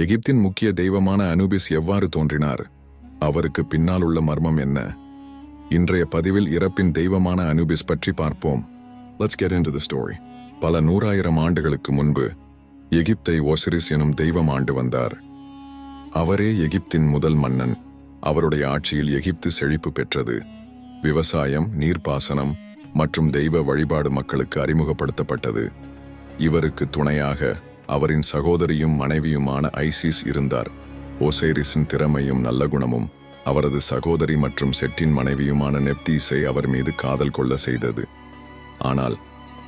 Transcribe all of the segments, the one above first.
எகிப்தின் முக்கிய தெய்வமான அனுபிஸ் எவ்வாறு தோன்றினார்? அவருக்கு பின்னால் உள்ள மர்மம் என்ன? இன்றைய பதிவில் இறப்பின் தெய்வமான அனுபிஸ் பற்றி பார்ப்போம். Let's get into the story பல நூறாயிரம் ஆண்டுகளுக்கு முன்பு எகிப்தை ஒசிரிஸ் எனும் தெய்வம் ஆண்டு வந்தார். அவரே எகிப்தின் முதல் மன்னன். அவருடைய ஆட்சியில் எகிப்து செழிப்பு பெற்றது. விவசாயம் நீர்ப்பாசனம் மற்றும் தெய்வ வழிபாடு மக்களுக்கு அறிமுகப்படுத்தப்பட்டது. இவருக்கு துணையாக அவரின் சகோதரியும் மனைவியுமான ஐசிஸ் இருந்தார். ஓசேரிஸின் திறமையும் நல்ல குணமும் அவரது சகோதரி மற்றும் செட்டின் மனைவியுமான நெப்தீஸை அவர் மீது காதல் கொள்ள செய்தது. ஆனால்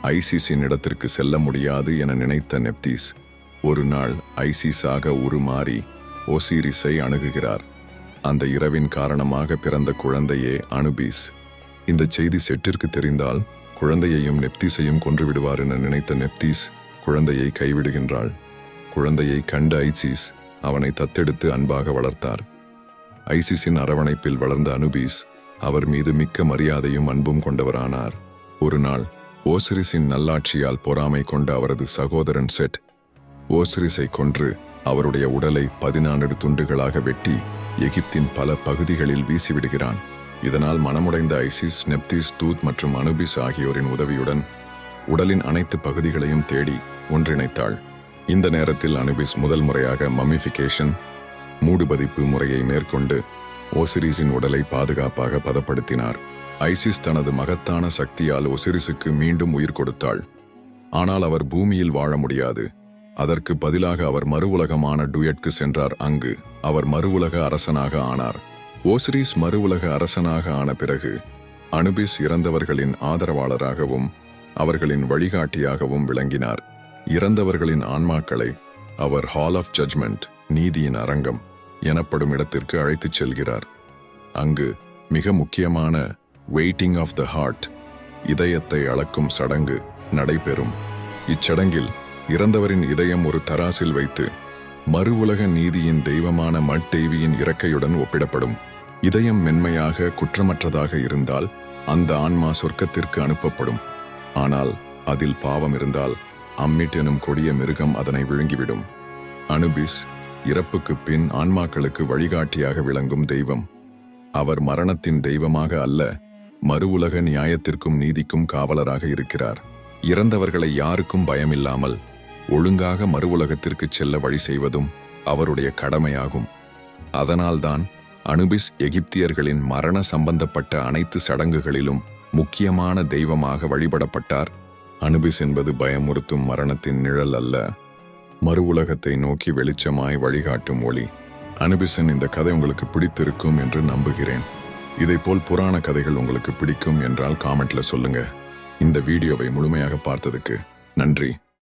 ஐசிஸின் இடத்திற்கு செல்ல முடியாது என நினைத்த நெப்தீஸ் ஒரு நாள் ஐசிஸாக உருமாறி ஓசிரிஸை அணுகுகிறார். அந்த இரவின் காரணமாக பிறந்த குழந்தையே அனுபீஸ். இந்த செய்தி செட்டிற்கு தெரிந்தால் குழந்தையையும் நெப்தீஸையும் கொன்றுவிடுவார் என நினைத்த நெப்தீஸ் குழந்தையை கைவிடுகின்றாள். குழந்தையை கண்ட ஐசிஸ் அவனை தத்தெடுத்து அன்பாக வளர்த்தார். ஐசிஸின் அரவணைப்பில் வளர்ந்த அனுபீஸ் அவர் மீது மிக்க மரியாதையும் அன்பும் கொண்டவரானார். ஒரு நாள் ஓசிரிஸின் நல்லாட்சியால் பொறாமை கொண்ட அவரது சகோதரன் செட் ஓசிரிஸை கொன்று அவருடைய உடலை பதினான்கு துண்டுகளாக வெட்டி எகிப்தின் பல பகுதிகளில் வீசிவிடுகிறான். இதனால் மனமுடைந்த ஐசிஸ் நெப்திஸ் தூத் மற்றும் அனுபிஸ் ஆகியோரின் உதவியுடன் உடலின் அனைத்து பகுதிகளையும் தேடி ஒன்றிணைத்தாள். இந்த நேரத்தில் அனுபிஸ் முதல் முறையாக மம்மிஃபிகேஷன் மூடுபதிப்பு முறையை மேற்கொண்டு ஓசிரிஸின் உடலை பாதுகாப்பாக பதப்படுத்தினார். ஐசிஸ் தனது மகத்தான சக்தியால் ஒசிரிஸுக்கு மீண்டும் உயிர் கொடுத்தாள். ஆனால் அவர் பூமியில் வாழ முடியாது. அதற்கு பதிலாக அவர் மறுவுலகமான டுயட்க்கு சென்றார். அங்கு அவர் மறுவுலக அரசனாக ஆனார். ஓசிரிஸ் மறுவுலக அரசனாக ஆன பிறகு அனுபிஸ் இறந்தவர்களின் ஆதரவாளராகவும் அவர்களின் வழிகாட்டியாகவும் விளங்கினார். இறந்தவர்களின் ஆன்மாக்களை அவர் ஹால் ஆஃப் ஜட்ஜ்மெண்ட் நீதியின் அரங்கம் எனப்படும் இடத்திற்கு அழைத்துச் செல்கிறார். அங்கு மிக முக்கியமான வெயிட்டிங் ஆஃப் த ஹார்ட் இதயத்தை அளக்கும் சடங்கு நடைபெறும். இச்சடங்கில் இறந்தவரின் இதயம் ஒரு தராசில் வைத்து மறுவுலக நீதியின் தெய்வமான மட்டெய்வியின் இறக்கையுடன் ஒப்பிடப்படும். இதயம் மென்மையாக குற்றமற்றதாக இருந்தால் அந்த ஆன்மா சொர்க்கத்திற்கு அனுப்பப்படும். ஆனால் அதில் பாவம் இருந்தால் அம்மிட் எனும் கொடிய மிருகம் அதனை விழுங்கிவிடும். அனுபிஸ் இறப்புக்குப் பின் ஆன்மாக்களுக்கு வழிகாட்டியாக விளங்கும் தெய்வம். அவர் மரணத்தின் தெய்வமாக அல்ல மறுவுலக நியாயத்திற்கும் நீதிக்கும் காவலராக இருக்கிறார். இறந்தவர்களை யாருக்கும் பயமில்லாமல் ஒழுங்காக மறுவுலகத்திற்கு செல்ல வழி செய்வதும் அவருடைய கடமையாகும். அதனால்தான் அனுபிஸ் எகிப்தியர்களின் மரண சம்பந்தப்பட்ட அனைத்து சடங்குகளிலும் முக்கியமான தெய்வமாக வழிபடப்பட்டார். அனுபிஸ் என்பது பயமுறுத்தும் மரணத்தின் நிழல் அல்ல. மறு உலகத்தை நோக்கி வெளிச்சமாய் வழிகாட்டும் ஒளி. அனுபிசன் இந்த கதை உங்களுக்கு பிடித்திருக்கும் என்று நம்புகிறேன். இதைப்போல் புராண கதைகள் உங்களுக்கு பிடிக்கும் என்றால் காமெண்ட்ல சொல்லுங்க. இந்த வீடியோவை முழுமையாக பார்த்ததுக்கு நன்றி.